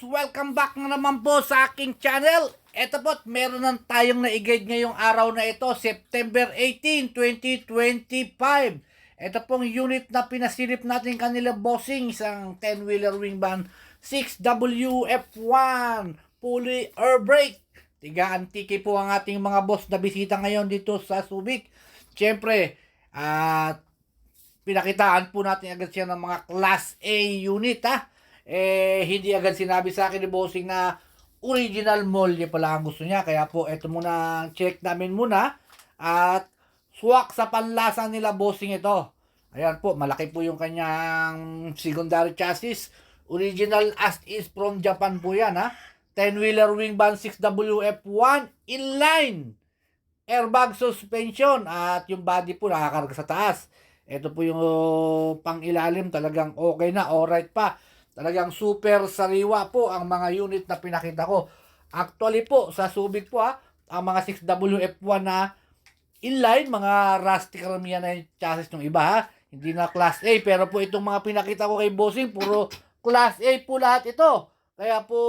Welcome back na naman po sa aking channel. Ito po, meron na tayong na-guide ngayong araw na ito, September 18, 2025. Ito pong unit na pinasilip natin kanila bossing, isang 10-wheeler wing van 6WF1 fully air brake. Tiga antike po ang ating mga boss na bisita ngayon dito sa Subic. Siyempre, at pinakitaan po natin agad siya ng mga Class A unit ha. Eh, hindi agad sinabi sa akin ni Bossing na original molde pala ang gusto niya. Kaya po, eto muna check namin muna. At swak sa panlasa nila Bossing ito. Ayan po, malaki po yung kanyang secondary chassis. Original as is from Japan po yan ha. 10-wheeler wing van 6WF1 inline airbag suspension at yung body po nakakarga sa taas. Ito po yung uh, pang-ilalim talagang okay na, alright pa. Talagang super sariwa po ang mga unit na pinakita ko. Actually po, sa Subic po ha, ang mga 6WF1 na inline, mga rusty karamihan na yung chassis ng iba ha. Hindi na Class A, pero po itong mga pinakita ko kay Bossing, puro Class A po lahat ito. Kaya po,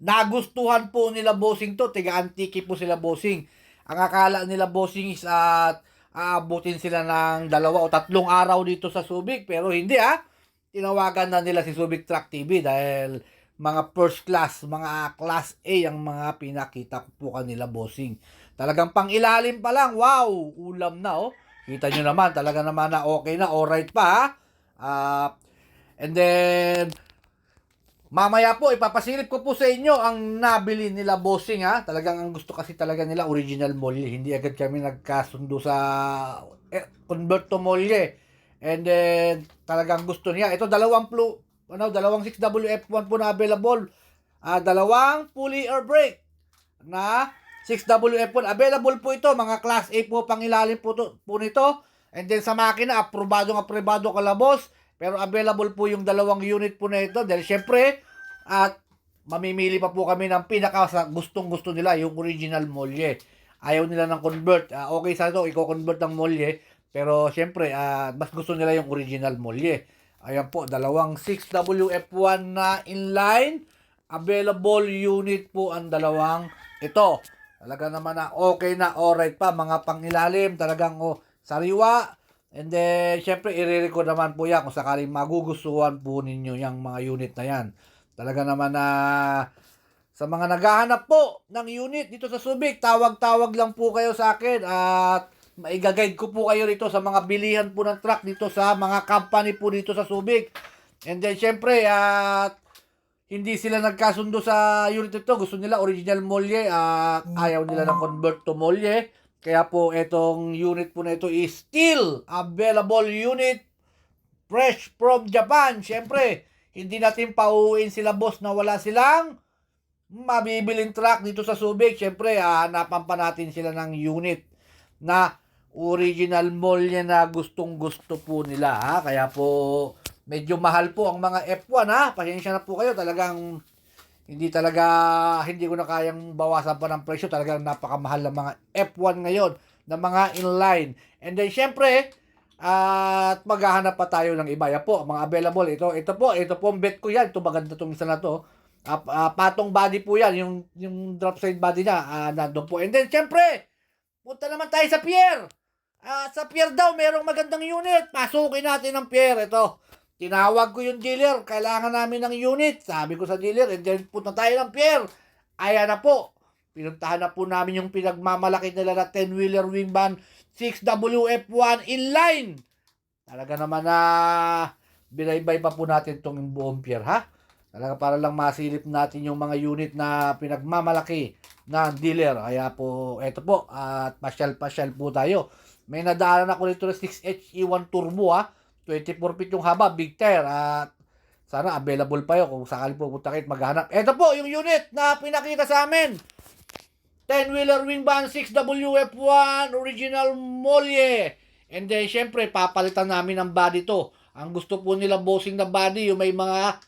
nagustuhan po nila bossing to. Tiga antiki po sila bossing. Ang akala nila bossing is at aabutin sila ng dalawa o tatlong araw dito sa Subic. Pero hindi ah. Tinawagan na nila si Subic Truck TV dahil mga first class, mga class A ang mga pinakita ko po kanila bossing. Talagang pang ilalim pa lang. Wow! Ulam na oh. Kita nyo naman, talaga naman na okay na, alright pa. Ah, and then, Mamaya po, ipapasilip ko po sa inyo ang nabili nila bossing ha. Talagang ang gusto kasi talaga nila original molye. Hindi agad kami nagkasundo sa eh, convert to molye. And then, talagang gusto niya. Ito, dalawang flu, ano, dalawang 6WF1 po na available. Ah, dalawang fully air brake na 6WF1. Available po ito, mga class A po pang ilalim po, to, po nito. And then sa makina, aprobado aprobado kalabos. Pero available po yung dalawang unit po na ito. Dahil syempre, at mamimili pa po kami ng pinaka sa gustong gusto nila, yung original molye. Ayaw nila ng convert. Ah, okay sa ito, i-convert ng molye. Pero syempre, ah, mas gusto nila yung original molye. Ayan po, dalawang 6WF1 na inline. Available unit po ang dalawang ito. Talaga naman na okay na, alright pa. Mga pangilalim, talagang oh, sariwa. And then, syempre, i-record naman po yan kung sakaling magugustuhan po ninyo yung mga unit na yan. Talaga naman na sa mga naghahanap po ng unit dito sa Subic, tawag-tawag lang po kayo sa akin at maigagayad ko po kayo dito sa mga bilihan po ng truck dito sa mga company po dito sa Subic. And then, syempre, at hindi sila nagkasundo sa unit ito. Gusto nila original molye at ayaw nila ng convert to molye. Kaya po, itong unit po na ito is still available unit fresh from Japan. Siyempre, hindi natin pauuin sila boss na wala silang mabibiling truck dito sa Subic. Siyempre, hahanapan pa natin sila ng unit na original molye na gustong gusto po nila. Ha? Kaya po, medyo mahal po ang mga F1 ha. Pasensya na po kayo. Talagang hindi talaga, hindi ko na kayang bawasan pa ng presyo. Talagang napakamahal ng mga F1 ngayon na mga inline. And then, syempre, at maghahanap pa tayo ng iba. Yan po, mga available. Ito, ito po, ito po ang bet ko yan. Ito maganda itong isa na to. Ah, ah, patong body po yan. Yung, yung drop side body niya, ah, nandun po. And then, syempre, punta naman tayo sa pier. Ah, sa pier daw, merong magandang unit. Pasukin natin ang pier. Ito, tinawag ko yung dealer. Kailangan namin ng unit. Sabi ko sa dealer, and then punta tayo ng pier. Ayan na po. Pinuntahan na po namin yung pinagmamalaki nila na 10-wheeler wing van 6WF1 inline. Talaga naman na binaybay pa po natin itong buong pier, ha? Talaga para lang masilip natin yung mga unit na pinagmamalaki ng dealer. Kaya po, eto po, at pasyal-pasyal po tayo. May nadaanan ako nito na 6HE1 Turbo, ha? 24 feet yung haba, big tire. At sana available pa yun kung sakali pupunta kayo maghanap. Ito po yung unit na pinakita sa amin. 10-wheeler wing van 6WF1 original molye. And then, syempre, papalitan namin ng body to. Ang gusto po nila bossing na body, yung may mga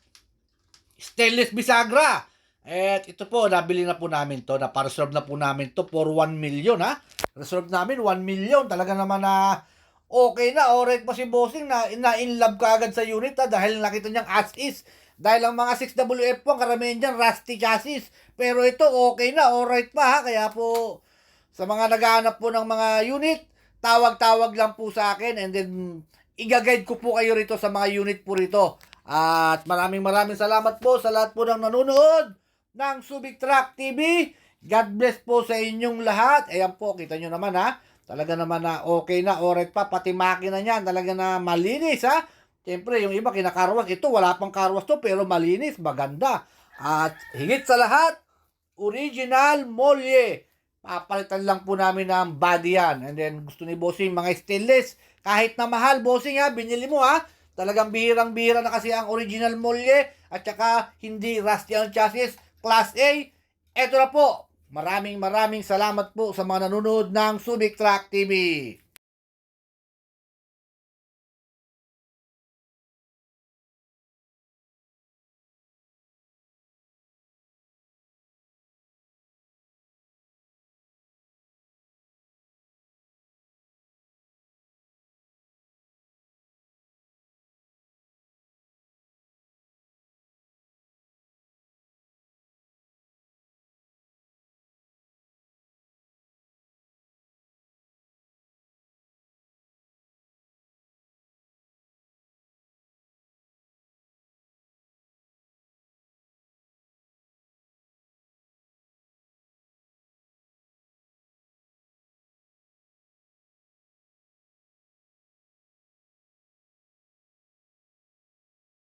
stainless bisagra. At ito po, nabili na po namin to. Napareserve na po namin to for 1 million, ha? Reserve namin 1 million. Talaga naman na okay na. Alright pa si bossing na, na in love ka agad sa unit, ha? Dahil nakita niyang as is. Dahil ang mga 6WF po, ang karamihan dyan, rusty chassis. Pero ito, okay na, alright pa ha. Kaya po, sa mga naghahanap po ng mga unit, tawag-tawag lang po sa akin and then igaguide ko po kayo rito sa mga unit po rito. At maraming maraming salamat po sa lahat po ng nanonood ng Subic Truck TV. God bless po sa inyong lahat. Ayan po, kita nyo naman ha. Talaga naman na okay na, alright pa. Pati makina niyan, talaga na malinis ha. Siyempre, yung iba kinakarwas. Ito, wala pang karwas to, pero malinis, maganda. At higit sa lahat, original molye. Papalitan lang po namin ng body yan. And then, gusto ni Bossing, mga stainless. Kahit na mahal, Bossing ha, binili mo ha. Talagang bihirang-bihira na kasi ang original molye. At saka, hindi rusty ang chassis. Class A. Ito na po. Maraming maraming salamat po sa mga nanonood ng Subic Truck TV.